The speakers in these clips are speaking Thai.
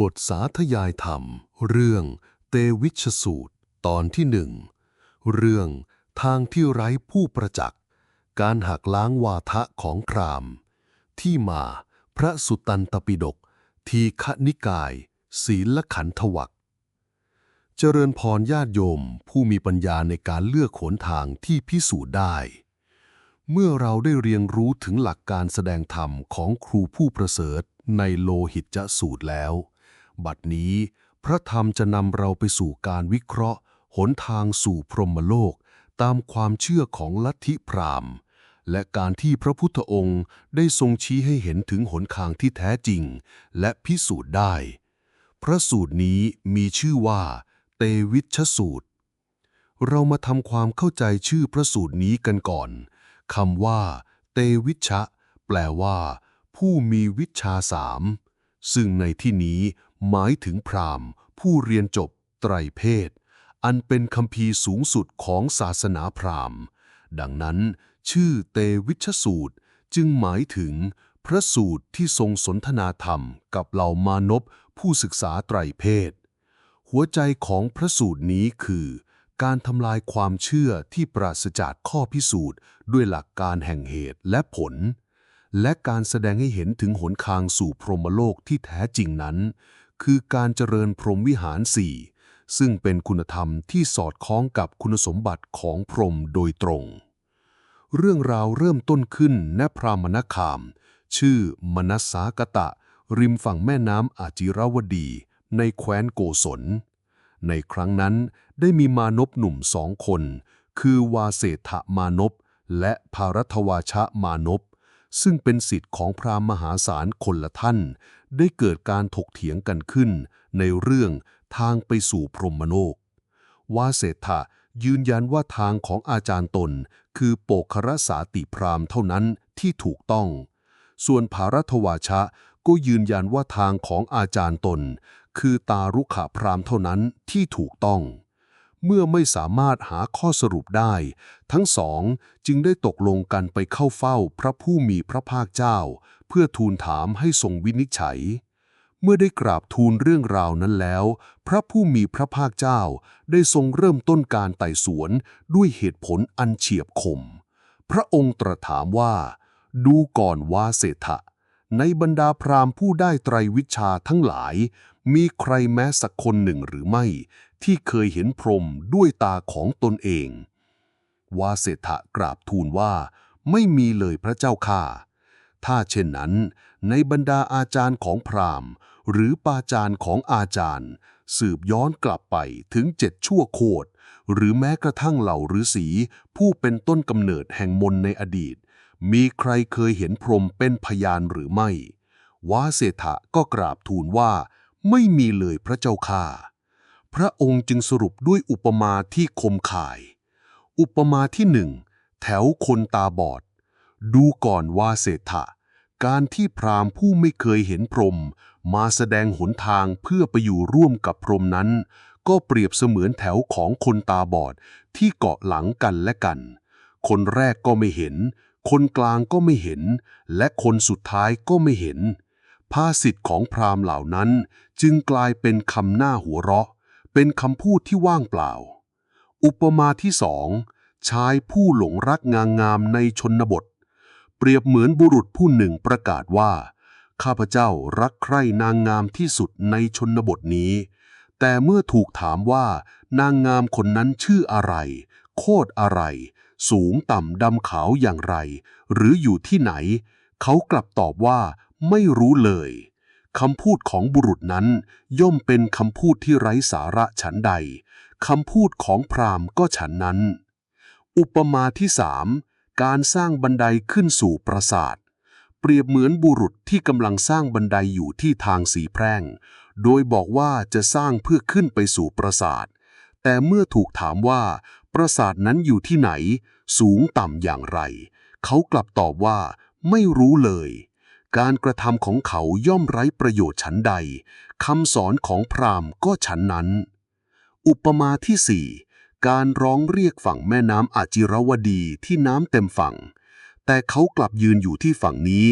บทสาธยายธรรม เรื่องเตวิชสูตร ตอนที่หนึ่ง เรื่องทางที่ไร้ผู้ประจักษ์ การหักล้างวาทะของคราม ที่มาพระสุตตันตปิฎกทีฆนิกาย ศีลขันธวักเจริญพรญาติโยมผู้มีปัญญาในการเลือกขนทางที่พิสูจน์ได้ เมื่อเราได้เรียนรู้ถึงหลักการแสดงธรรมของครูผู้ประเสริฐในโลหิตจะสูตรแล้ว บัดนี้ พระธรรมจะนำเราไปสู่การวิเคราะห์ หนทางสู่พรหมโลก ตามความเชื่อของลัทธิพราหมณ์ และการที่พระพุทธองค์ได้ทรงชี้ให้เห็นถึงหนทางที่แท้จริง และพิสูจน์ได้ พระสูตรนี้มีชื่อว่า เตวิชสูตร เรามาทำความเข้าใจชื่อพระสูตรนี้กันก่อนคำว่า เตวิชะ แปลว่า ผู้มีวิชาสามซึ่งในที่นี้ หมายถึงพราหมณ์ ผู้เรียนจบไตรเพศ อันเป็นคำพีร์สูงสุดของศาสนาพราหมณ์ ดังนั้น ชื่อเตวิชสูตรจึงหมายถึงพระสูตรที่ทรงสนทนาธรรมกับเหล่ามานพผู้ศึกษาไตรเพศ หัวใจของพระสูตรนี้คือ การทำลายความเชื่อที่ปราศจากข้อพิสูจน์ ด้วยหลักการแห่งเหตุและผล และการแสดงให้เห็นถึงหนทางสู่พรหมโลกที่แท้จริงนั้น คือการเจริญพรหมวิหารสี่ซึ่งเป็นคุณธรรมที่สอดคล้องกับคุณสมบัติของพรหมโดยตรง เรื่องราวเริ่มต้นขึ้นณพรามณคาม ชื่อมนัสสากตะ ริมฝั่งแม่น้ำอาจิรวดี ในแคว้นโกศล ในครั้งนั้นได้มีมานพหนุ่มสองคน คือวาเสถมานพและภารัตวาชะมานพ ซึ่งเป็นสิทธิ์ของพราหมณ์มหาศาลคนละท่าน ได้เกิดการถกเถียงกันขึ้น ในเรื่องทางไปสู่พรหมโลกวาเสถะยืนยันว่าทางของอาจารย์ตน คือโปกครสาติพราหมณ์เท่านั้นที่ถูกต้อง ส่วนภารัตวาชะก็ยืนยันว่าทางของอาจารย์ตน คือตารุขะพราหมณ์เท่านั้นที่ถูกต้อง เมื่อไม่สามารถหาข้อสรุปได้ ทั้งสองจึงได้ตกลงกันไปเข้าเฝ้าพระผู้มีพระภาคเจ้า เพื่อทูลถามให้ทรงวินิจฉัย เมื่อได้กราบทูลเรื่องราวนั้นแล้ว พระผู้มีพระภาคเจ้าได้ทรงเริ่มต้นการไต่สวนด้วยเหตุผลอันเฉียบคม พระองค์ตรัสถามว่า ดูก่อนวาเศรษฐะในบรรดาพราหมณ์ผู้ได้ไตรวิชาทั้งหลายมีใครแม้สักคนหนึ่งหรือไม่ ที่เคยเห็นพรหมด้วยตาของตนเอง วาเสถะกราบทูลว่า ไม่มีเลยพระเจ้าค่าถ้าเช่นนั้น ในบรรดาอาจารย์ของพราหมณ์ หรือปาจารย์ของอาจารย์ สืบย้อนกลับไปถึงเจ็ดชั่วโคตรหรือแม้กระทั่งเหล่าฤาษีผู้เป็นต้นกำเนิดแห่งมนในอดีต มีใครเคยเห็นพรหมเป็นพยานหรือไม่วาเสถะก็กราบทูลว่า ไม่มีเลยพระเจ้าค่า พระองค์จึงสรุปด้วยอุปมาที่คมข่าย อุปมาที่หนึ่งแถวคนตาบอด ดูก่อนว่าเศรษฐะ การที่พราหมณ์ผู้ไม่เคยเห็นพรหมมาแสดงหนทางเพื่อไปอยู่ร่วมกับพรหมนั้น ก็เปรียบเสมือนแถวของคนตาบอดที่เกาะหลังกันและกัน คนแรกก็ไม่เห็น คนกลางก็ไม่เห็น และคนสุดท้ายก็ไม่เห็น ภาษิตของพราหมณ์เหล่านั้นจึงกลายเป็นคำหน้าหัวเราะ เป็นคำพูดที่ว่างเปล่า อุปมาที่สองชายผู้หลงรักงามงามในชนบท เปรียบเหมือนบุรุษผู้หนึ่งประกาศว่า ข้าพเจ้ารักใคร่นางงามที่สุดในชนบทนี้ แต่เมื่อถูกถามว่านางงามคนนั้นชื่ออะไร โคตรอะไร สูงต่ำดำขาวอย่างไร หรืออยู่ที่ไหน เขากลับตอบว่า ไม่รู้เลยคำพูดของบุรุษนั้น ย่อมเป็นคำพูดที่ไร้สาระฉันใดคำพูดของพราหมณ์ก็ฉันนั้น อุปมาที่สามการสร้างบันไดขึ้นสู่ปราสาท เปรียบเหมือนบุรุษที่กำลังสร้างบันไดอยู่ที่ทางสีแพร่ง โดยบอกว่าจะสร้างเพื่อขึ้นไปสู่ปราสาท แต่เมื่อถูกถามว่าปราสาทนั้นอยู่ที่ไหน สูงต่ำอย่างไร เขากลับตอบว่าไม่รู้เลย การกระทำของเขาย่อมไร้ประโยชน์ฉันใดคำสอนของพราหมณ์ก็ฉันนั้น อุปมาที่สี่การร้องเรียกฝั่งแม่น้ำอาจิรวดีที่น้ำเต็มฝั่ง แต่เขากลับยืนอยู่ที่ฝั่งนี้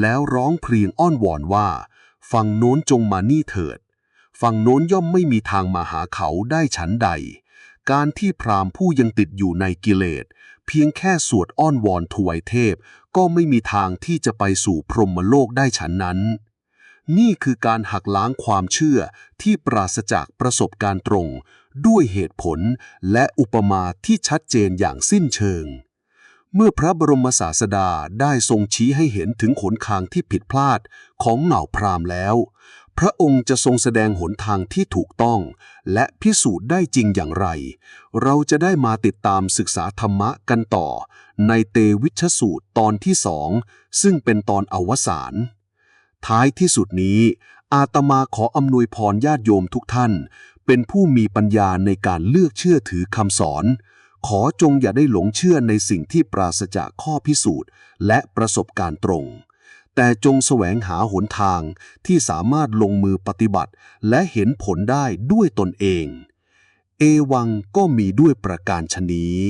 แล้วร้องเพลงอ้อนวอนว่า ฝั่งโน้นจงมานี่เถิด ฝั่งโน้นย่อมไม่มีทางมาหาเขาได้ฉันใด การที่พราหมณ์ผู้ยังติดอยู่ในกิเลสเพียงแค่สวดอ้อนวอนถวายเทพ ก็ไม่มีทางที่จะไปสู่พรหมโลกได้ฉันนั้น นี่คือการหักล้างความเชื่อที่ปราศจากประสบการณ์ตรง ด้วยเหตุผลและอุปมาที่ชัดเจนอย่างสิ้นเชิง เมื่อพระบรมศาสดาได้ทรงชี้ให้เห็นถึงขนคางที่ผิดพลาดของเหน่าพราหมณ์แล้ว พระองค์จะทรงแสดงหนทางที่ถูกต้อง และพิสูจน์ได้จริงอย่างไร เราจะได้มาติดตามศึกษาธรรมะกันต่อ ในเตวิชสูตรตอนที่สองซึ่งเป็นตอนอวสานท้ายที่สุดนี้ อาตมาขออำนวยพรญาติโยมทุกท่าน เป็นผู้มีปัญญาในการเลือกเชื่อถือคำสอน ขอจงอย่าได้หลงเชื่อในสิ่งที่ปราศจากข้อพิสูจน์ และประสบการณ์ตรง แต่จงแสวงหาหนทางที่สามารถลงมือปฏิบัติ และเห็นผลได้ด้วยตนเอง เอวังก็มีด้วยประการชนี้